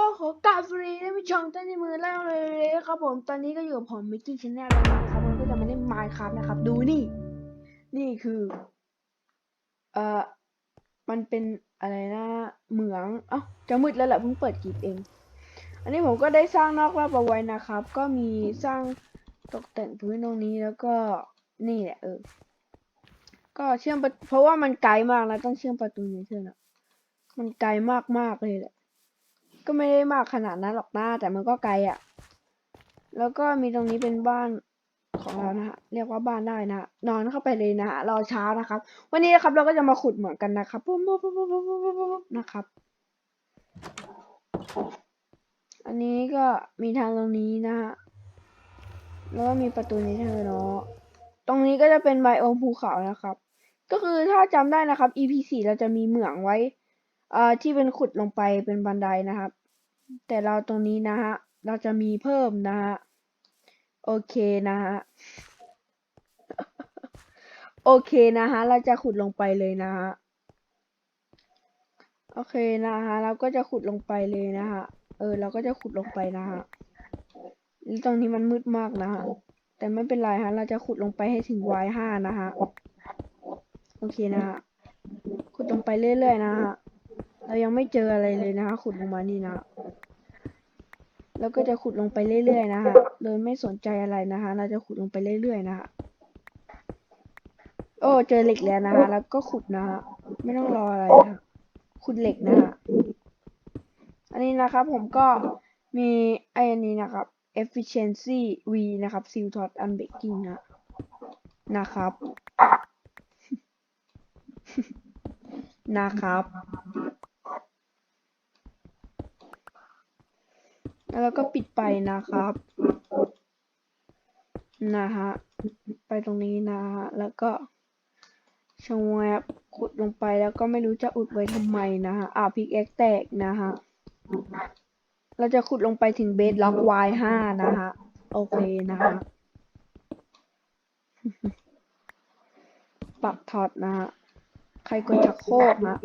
ก็ขอกราบสวัสดีท่านผู้ชมท่านในมือแล้วเลยครับผมตอนนี้ก็อยู่กับผมมิกกี้ชแนลแล้วนะครับผมก็จะมาเล่นไมค์ครับนะครับ ดูนี่ นี่คือเอ่อมันเป็นอะไรนะเหมืองเอ้าจะมืดแล้วแหละเพิ่งเปิดคลิปเอง อันนี้ผมก็ได้สร้างนอกรอบเอาไว้นะครับ ก็มีสร้างตกแต่งพื้นตรงนี้แล้วก็นี่แหละเออก็เชื่อมเพราะว่ามันไกลมากนะต้องเชื่อมประตูนี้เชื่อนะมันไกลมากมากๆเลยแหละ ก็ไม่ได้มากขนาดนั้นหรอกนะแต่มันก็ไกลอะ่ะ แล้วก็มีตรงนี้เป็นบ้านของเรานะฮะเรียกว่าบ้านได้นะนอนเข้าไปเลยนะฮะรอเช้านะครับ วันนี้นะครับเราก็จะมาขุดเหมืองกันนะครับปุ๊บปุ๊บปุ๊บปุ๊บปุ๊บปุ๊บนะครับ อันนี้ก็มีทางตรงนี้นะฮะแล้วก็มีประตูนี้เธอเนาะตรงนี้ก็จะเป็นไบโอมภูเขานะครับ ก็คือถ้าจำได้นะครับ EP สี่เราจะมีเหมืองไว้ เอ่อที่เป็นขุดลงไปเป็นบันไดนะครับ แต่เราตรงนี้นะฮะ เราจะมีเพิ่มนะฮะ โอเคนะฮะ โอเคนะฮะ เราจะขุดลงไปเลยนะฮะ โอเคนะฮะ เราก็จะขุดลงไปเลยนะฮะ เออ เราก็จะขุดลงไปนะฮะตรงนี้มันมืดมากนะฮะ แต่ไม่เป็นไรฮะ เราจะขุดลงไปให้ถึง y ห้านะฮะ โอเคนะฮะ ขุดลงไปเรื่อยๆนะฮะ เรายังไม่เจออะไรเลยนะคะ ขุดลงมานี่นะ แล้วก็จะขุดลงไปเรื่อยๆนะคะโดยไม่สนใจอะไรนะคะ เราจะขุดลงไปเรื่อยๆนะคะ โอ้เจอเหล็กแล้วนะคะ แล้วก็ขุดนะคะไม่ต้องรออะไรนะคะขุดเหล็กนะคะอันนี้นะครับผมก็มีไอ้อันนี้นะครับ efficiency v นะครับ seal tot unbreaking นะนะครับ นะครับ แล้วก็ปิดไปนะครับ นะฮะ ไปตรงนี้นะฮะ แล้วก็ชงแวบขุดลงไปแล้วก็ไม่รู้จะอุดไว้ทำไมนะฮะ อ่าพิกเอ็กแตกนะฮะ เราจะขุดลงไปถึงเบสล็อก y ห้านะฮะ โอเคนะฮะ ปักทอตนะฮะ ใครกดชักโครกนะ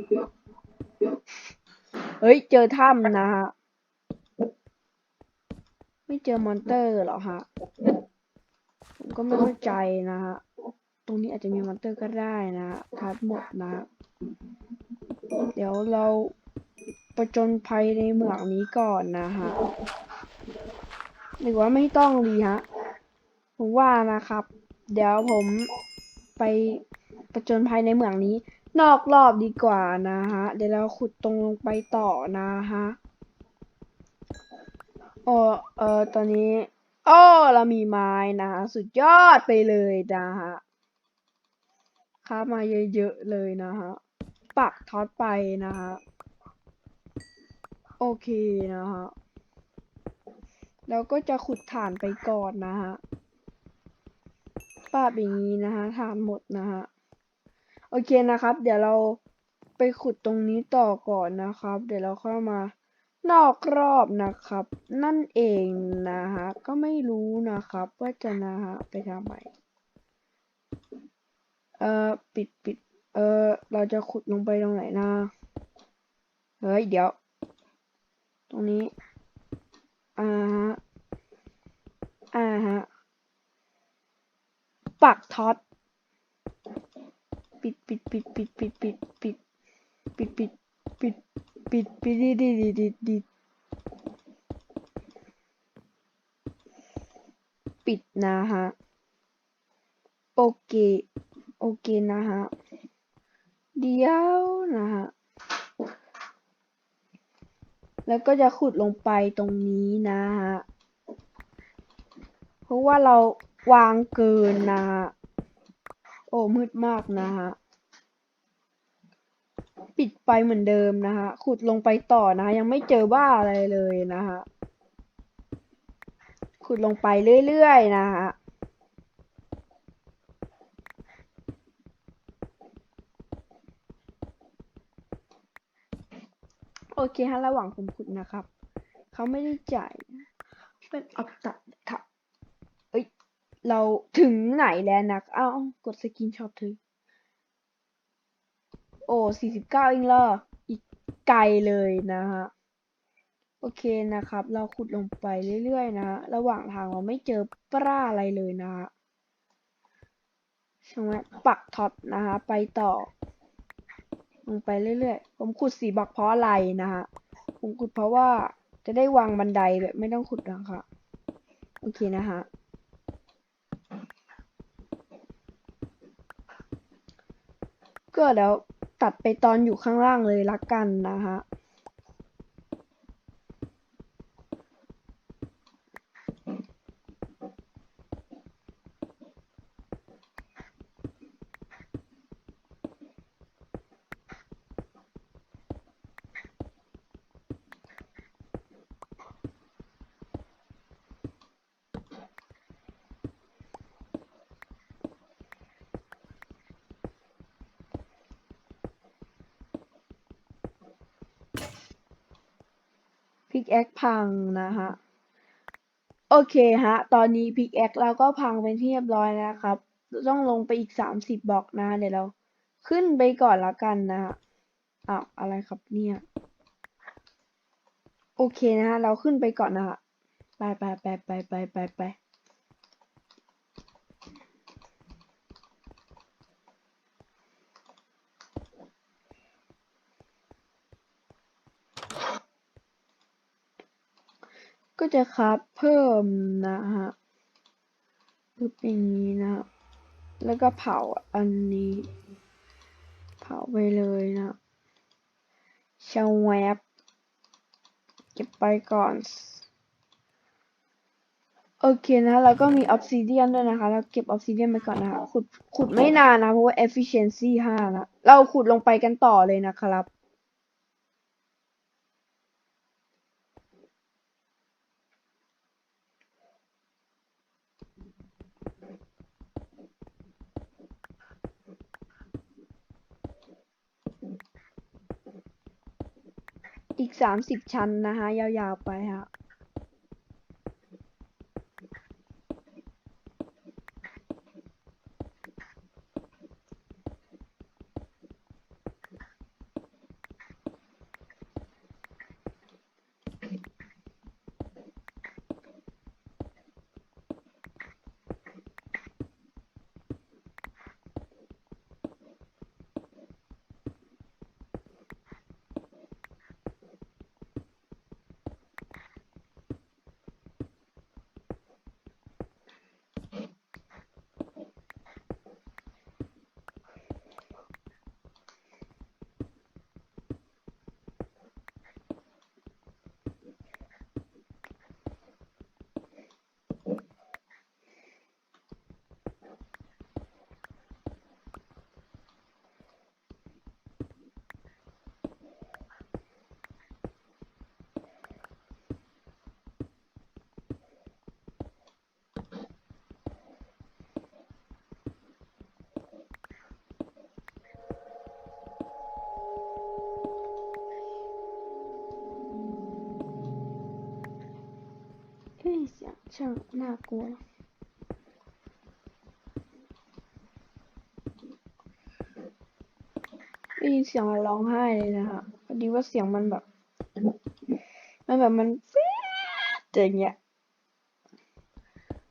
เฮ้ย เจอถ้ำนะฮะ ไม่เจอมอนเตอร์หรอฮะ ผมก็ไม่เข้าใจนะฮะ ตรงนี้อาจจะมีมอนเตอร์ก็ได้นะฮะทัดหมดนะฮะเดี๋ยวเราประจนภัยในเหมืองนี้ก่อนนะฮะ หรือว่าไม่ต้องดีฮะ ผมว่านะครับ เดี๋ยวผมไปประจนภัยในเหมืองนี้ นอกรอบดีกว่านะฮะ เดี๋ยวเราขุดตรงลงไปต่อนะฮะ โอ้เออตอนนี้โอ้เรามีไม้นะฮะสุดยอดไปเลยนะฮะค้ามาเยอะๆเลยนะฮะปักท็อตไปนะฮะโอเคนะฮะแล้วก็จะขุดฐานไปก่อนนะฮะปาบอย่างนี้นะฮะฐานหมดนะฮะโอเคนะครับ เดี๋ยวเราไปขุดตรงนี้ต่อก่อนนะครับ เดี๋ยวเราเข้ามา นอกรอบนะครับ นั่นเองนะฮะ ก็ไม่รู้นะครับ ว่าจะนะฮะไปทำไมเอ่อปิดปิดเออเราจะขุดลงไปตรงไหนนะเฮ้ยเดี๋ยว ตรงนี้อ่าฮะอ่าฮะปักท็อตปิดปิดปิดปิดปิดปิดปิดปิดปิดปิด ปิดปิดดิดิดิดิดิปิดนะฮะ โอเค โอเคนะฮะ เดี๋ยวนะฮะ แล้วก็จะขุดลงไปตรงนี้นะฮะ เพราะว่าเราวางเกินนะฮะ โอ้มืดมากนะฮะ ปิดไปเหมือนเดิมนะฮะขุดลงไปต่อนะยังไม่เจอบ้าอะไรเลยนะฮะขุดลงไปเรื่อยๆนะฮะโอเคฮะระหว่างผมขุดนะครับ เขาไม่ได้จ่าย เป็นอัปตัดค่ะเอ้ย เราถึงไหนแล้วนะเอ้ากดสกินช็อตเถอะ โอ้สี่สิบเก้าเองเหรออีกไกลเลยนะฮะ โอเคนะครับ เราขุดลงไปเรื่อยๆ นะฮะ ระหว่างทางเราไม่เจอปลาอะไรเลยนะฮะใช่างแวะปักท็อปนะฮะ ไปต่อ ลงไปเรื่อยๆ ผมขุดสีบล็อกเพราะอะไรนะฮะ ผมขุดเพราะว่าจะได้วางบันไดแบบไม่ต้องขุดนะคะโอเคนะฮะก็เดี๋ยว ตัดไปตอนอยู่ข้างล่างเลยละกันนะฮะ พิ กแอคพังนะฮะ โอเคฮะ ตอนนี้พิกแอคเราก็พังเป็นที่เรียบร้อยแล้วครับ ต้องลงไปอีกสามสิบบล็อกนะ เดี๋ยวเราขึ้นไปก่อนละกันนะฮะอ้าวอะไรครับเนี่ย โอเคนะฮะ เราขึ้นไปก่อนนะฮะ ไปไปไปไปไปไปไป ก็จะครับเพิ่มนะฮะปึ๊บอย่างนี้นะฮะแล้วก็เผาอันนี้ เผาไปเลยนะชาแวบเก็บไปก่อน โอเคนะแล้วก็มีออ s ซิเดียนด้วยนะคะ เราเก็บออ s ซิเดียนไปก่อนนะคะ ขุด ขุดไม่นานนะ เพราะว่า efficiency 5นะ เราขุดลงไปกันต่อเลยนะครับ อีกสามสิบชั้นนะคะยาวๆไปฮะ ช่างน่ากลัวได้ยินเสียงมันร้องไห้เลยนะคะพอดีว่าเสียงมันแบบ มันแบบมันแฟีดอย่างเงี้ย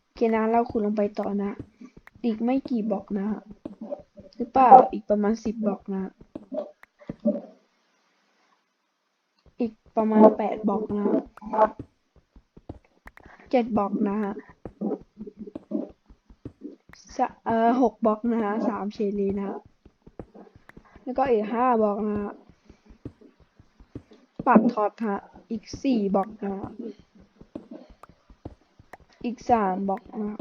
โอเคนะเราขุดลงไปต่อนะ อีกไม่กี่บล็อกนะฮะหรือเปล่าอีกประมาณสิบบล็อกนะ อีกประมาณแปดบล็อกนะ เจ็ดบล็อกนะฮะเอ่อหกบล็อกนะฮะสามเชลีนะฮะแล้วก็อีกห้าบล็อกนะฮะปักทอดฮะอีกสี่บล็อกนะฮะอีกสามบล็อกนะฮะ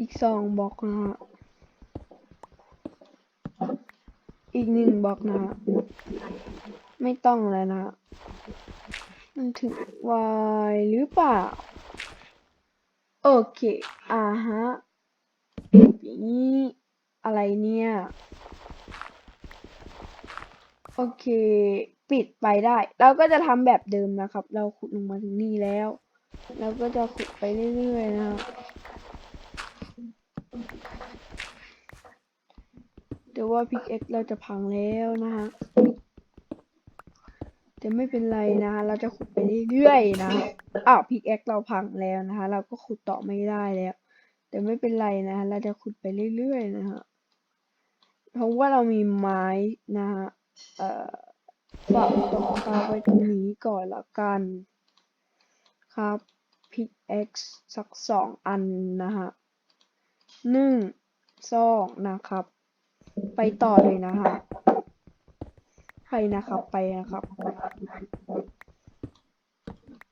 อีกสองบล็อกนะฮะอีกหนึ่งบล็อกนะฮะไม่ต้องแล้วนะฮะ มันถึงวายหรือเปล่า โอเค อ่าฮะอย่างนี้อะไรเนี่ย โอเค ปิดไปได้ เราก็จะทำแบบเดิมนะครับ เราขุดลงมาถึงนี่แล้ว เราก็จะขุดไปเรื่อยๆนะครับเดี๋ยวว่าพิกเอ็กเราจะพังแล้วนะฮะ แต่ไม่เป็นไรนะเราจะขุดไปเรื่อยๆนะอ้าวพิกแอคเราพังแล้วนะคะ เราก็ขุดต่อไม่ได้แล้ว แต่ไม่เป็นไรนะเราจะขุดไปเรื่อยๆนะฮะเพราะว่าเรามีไม้นะฮะเอ่อฝากตกปลาไว้ตรงนี้ก่อนละกัน ครับพิกแอคสักสองอันนะฮะหนึ่งสองนะครับ ไปต่อเลยนะฮะ ไปนะครับไปนะครับ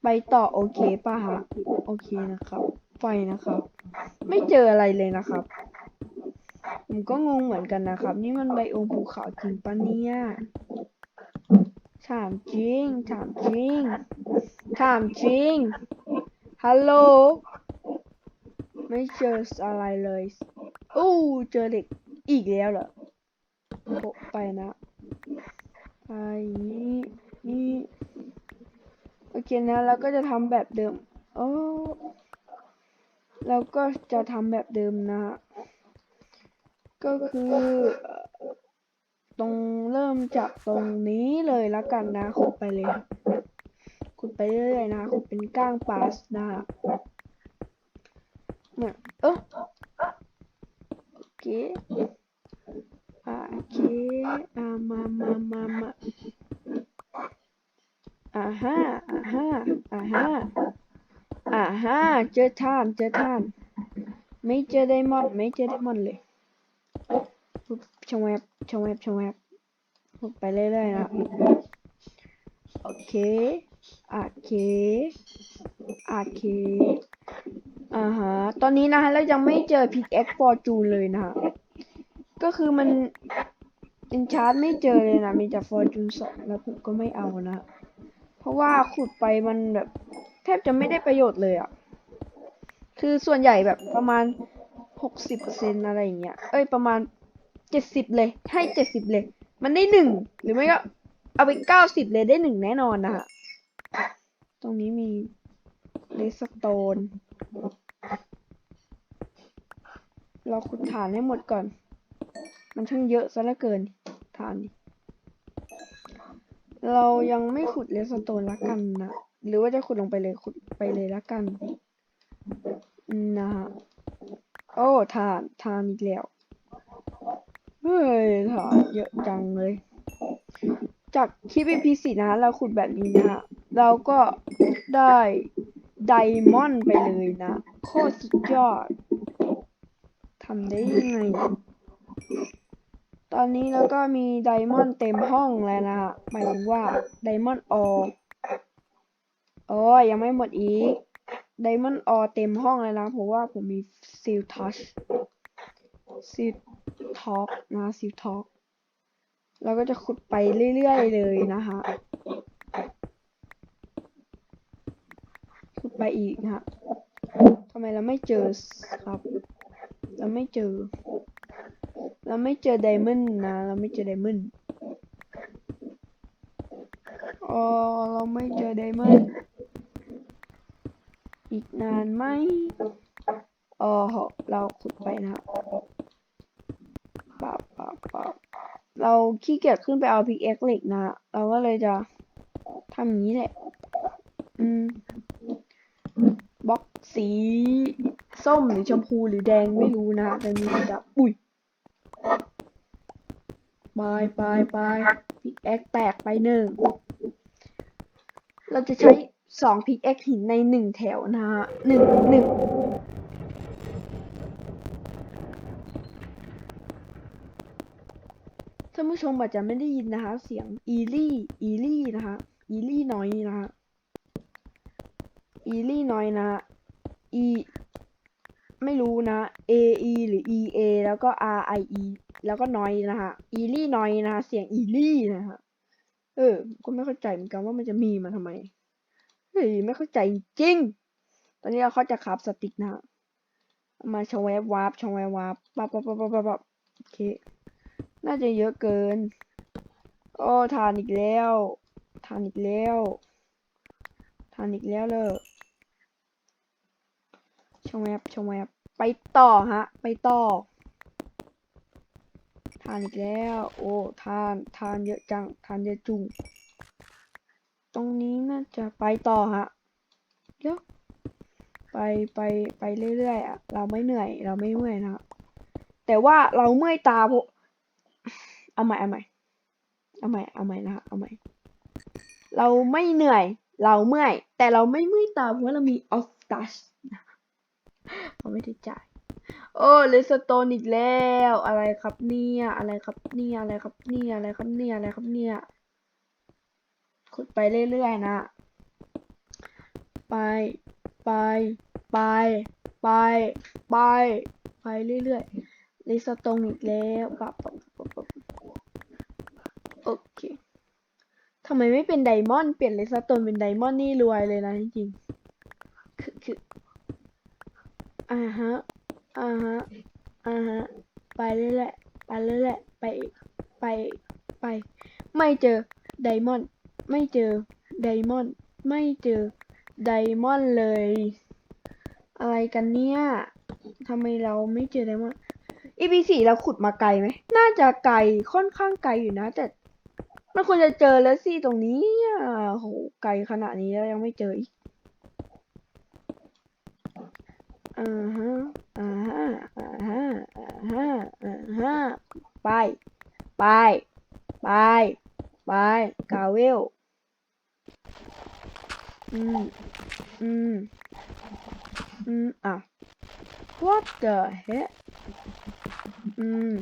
ไปต่อโอเคป่ะฮะโอเคนะครับ ไปนะครับ ไม่เจออะไรเลยนะครับผมก็งงเหมือนกันนะครับ นี่มันไบโอมภูเขาจริงปะเนี่ยถามจริงถามจริงถามจริงฮัลโหลไม่เจออะไรเลยอู้เจอเด็กอีกแล้วเหรอไปนะ ไปนี่นี่โอเคนะเราก็จะทำแบบเดิมโอ้เราก็จะทำแบบเดิมนะ ก็คือตรงเริ่มจากตรงนี้เลยแล้วกันนะขุดไปเลยขุดไปเรื่อยๆนะขุดเป็นก้างปาสนะเนี่ยเออโอเค อ่าโอเคอ่ามามามามาอ่าฮะอ่าฮะอ่าฮะอ่าฮะเจอท่านเจอท่าน ไม่เจอไดมอนด์ไม่เจอไดมอนด์เลยปุ๊บชงแวบชงแวบชงแวบปุ๊บไปเรื่อยๆนะโอเคโอเคโอเคอ่าฮะ ตอนนี้นะฮะเรายังไม่เจอพิกแอคฟอร์จูนเลยนะฮะ ก็คือมันอินชาร์ไม่เจอเลยนะ มีแต่ฟอร์จูนสองแล้วผมก็ไม่เอานะ เพราะว่าขุดไปมันแบบ แทบจะไม่ได้ประโยชน์เลยอะ คือส่วนใหญ่แบบประมาณหกสิบเปอร์เซ็นอะไรอย่างเงี้ย เอ้ยประมาณเจ็ดสิบเลย ให้เจ็ดสิบเลย มันได้หนึ่งหรือไม่ก็เอาไปเก้าสิบเลยได้หนึ่งแน่นอนนะฮะ ตรงนี้มีเลสโตน เราขุดฐานให้หมดก่อน มันช่างเยอะซะเหลือเกินฐานเรายังไม่ขุดเลสโตนละกันนะหรือว่าจะขุดลงไปเลยขุดไปเลยละกันนะฮะโอ้ทานทานอีกแล้วเฮ้ยทานเยอะจังเลย จากคลิป EP สี่นะฮะเราขุดแบบนี้นะฮะเราก็ได้ไดมอนด์ไปเลยนะ โคตรสุดยอดทำได้ยังไง ตอนนี้เราก็มีไดมอนด์เต็มห้องแล้วนะฮะหมายถึงว่าไดมอนด์ออโอ้ยยังไม่หมดอีกไดมอนด์ออเต็มห้องเลยนะเพราะว่าผมมีซิลทัชซิลท็อกนะซิลท็อกเราก็จะขุดไปเรื่อยๆเลยนะคะขุดไปอีกนะฮะทำไมเราไม่เจอครับ เราไม่เจอ เราไม่เจอไดมอนด์นะ เราไม่เจอไดมอนด์อ๋อเราไม่เจอไดมอนด์อีกนานไหมอ๋อเราขุดไปนะปับปับปับเราขี้เกียจขึ้นไปเอาพิกแอคเหล็กนะ เราก็เลยจะทำอย่างนี้แหละ อืมบล็อกสี ส้มหรือชมพูหรือแดงไม่รู้นะแต่มีจะ อุ้ย บายบายบายพิกแอคแตกไปหนึ่ง เราจะใช้สองพิกแอคหินในหนึ่งแถวนะฮะหนึ่งหนึ่งท่านผู้ชมอาจจะไม่ได้ยินนะคะ เสียงอีลี่อีลี่นะคะอีลี่น้อยนะคะอีลี่น้อยนะอี ไม่รู้นะ A E หรือ E A แล้วก็ R I E แล้วก็น้อยนะคะอีลี่น้อยนะคะเสียงอีลี่นะคะเออ ก็ไม่เข้าใจเหมือนกันว่ามันจะมีมาทำไมเฮ้ยไม่เข้าใจจริง ตอนนี้เราเขาจะขับสติกนะฮะเอามาชงแวบวาร์ปชงแวบวาร์ปปั๊บปั๊บปั๊บปั๊บปั๊บโอเค น่าจะเยอะเกิน โอ้ทานอีกแล้ว ทานอีกแล้ว ทานอีกแล้วเลย ชงแวบชงแวบไปต่อฮะ ไปต่อ ทานอีกแล้ว โอ้ทานทานเยอะจังทานเยอะจุงตรงนี้น่าจะไปต่อฮะเดี๋ยวไปไปไปเรื่อยๆอะเราไม่เหนื่อยเราไม่เมื่อยนะครับแต่ว่าเราเมื่อยตาเพราะเอาใหม่เอาใหม่เอาใหม่เอาใหม่นะเอาใหม่เราไม่เหนื่อย เราเมื่อย แต่เราไม่เมื่อยตาเพราะเรามีออฟตัช เราไม่ได้จ่าย โอ้เลสโตนอีกแล้ว อะไรครับเนี่ย อะไรครับเนี่ย อะไรครับเนี่ย อะไรครับเนี่ย อะไรครับเนี่ย ขุดไปเรื่อยๆนะ ไป ไป ไป ไป ไป ไปเรื่อยๆเลสโตนอีกแล้วปับปับปับปับโอเคทำไมไม่เป็นไดมอนด์เปลี่ยนเลสโตนเป็นไดมอนด์นี่รวยเลยนะจริงๆคือคือ อ่าฮะ อ่าฮะ อ่าฮะ ไปเรื่อยๆไปเรื่อยๆไป ไป ไป ไม่เจอไดมอนด์ ไม่เจอไดมอนด์ ไม่เจอไดมอนด์เลย อะไรกันเนี่ยทำไมเราไม่เจอไดมอนด์ EP4 เราขุดมาไกลไหม น่าจะไกล ค่อนข้างไกลอยู่นะ แต่มันควรจะเจอแล้วสิตรงนี้อะโห ไกลขนาดนี้แล้วยังไม่เจออีก อ่าฮะอ่าฮะอ่าฮะอ่าฮะอ่าฮะไปไปไปไปกาเวลอืมอืมอืมอะ what the heck อืม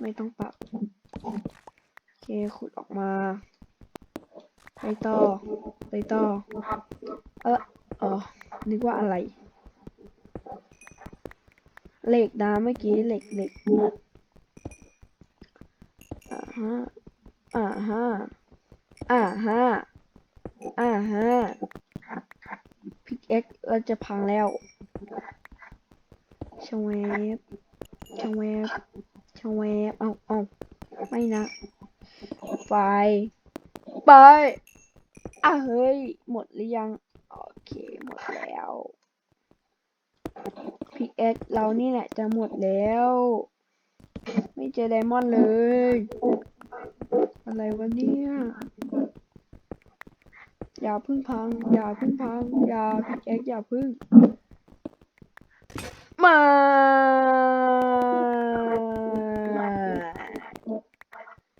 ไม่ต้องปรับโอเคขุดออกมาไปต่อไปต่อเอออ๋อนึกว่าอะไร เหล็กนะเมื่อกี้เหล็กเหล็กอ่าฮะอ่าฮะอ่าฮะอ่าฮะพิกเอ็กเราจะพังแล้วชงเวฟชงเวฟชงเวฟเอาเอาไม่นะไฟไปอะเฮ้ย หมดหรือยัง โอเค หมดแล้ว พิกเอ็กเรานี่แหละจะหมดแล้ว ไม่เจอไดมอนด์เลย อะไรวะเนี่ยอย่าพึ่งพัง อย่าพึ่งพัง อย่าพิกเอ็กอย่าพึ่ง มา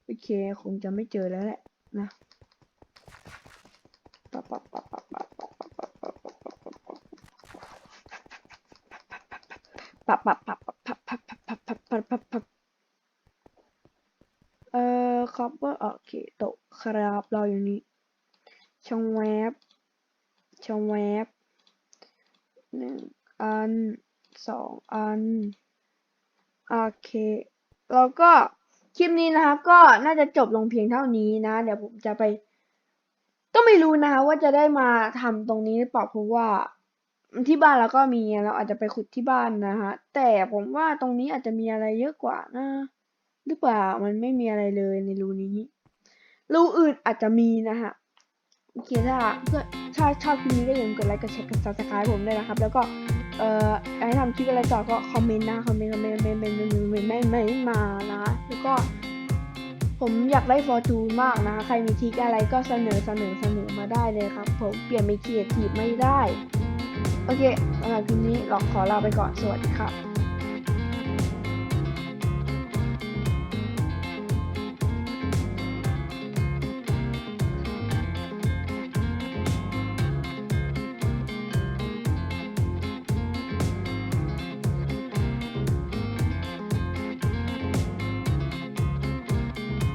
โอเค คงจะไม่เจอแล้วแหละนะปับปับปับปับปับปับปับปับปับปับปับปับ ปับปับปับปับปับปับปับปับปับปับปับปับเอ่อครับว่าโอเคตะครับเราอยู่นี่ช่องแวบช่องแวบหนึ่งอันสองอันโอเคแล้วก็คลิปนี้นะครับ ก็น่าจะจบลงเพียงเท่านี้นะ เดี๋ยวผมจะไป ก็ไม่รู้นะคะว่าจะได้มาทำตรงนี้หรือเปล่าเพราะว่า ที่บ้านเราก็มีเราอาจจะไปขุดที่บ้านนะฮะ แต่ผมว่าตรงนี้อาจจะมีอะไรเยอะกว่านะ หรือเปล่ามันไม่มีอะไรเลยในรูนี้รูอื่นอาจจะมีนะฮะโอเคถ้าเพื่อถ้าชอบคลิปนี้ก็อย่าลืมกดไลค์กดแชร์กด subscribe ผมด้วยนะครับ แล้วก็เอ่ออยากให้ทำคลิปอะไรต่อก็คอมเมนต์นะคอมเมนต์คอมเมนต์คอมเมนต์คอมเมนต์คอมเมนต์ไม่ไม่ไม่มานะแล้วก็ ผมอยากได้ฟอร์จูนมากนะ ใครมีทริกอะไรก็เสนอเสนอเสนอมาได้เลยครับ ผมเปลี่ยนเป็นครีเอทีไม่ได้ โอเคสำหรับคลิปนี้เราขอลาไปก่อน สวัสดีครับ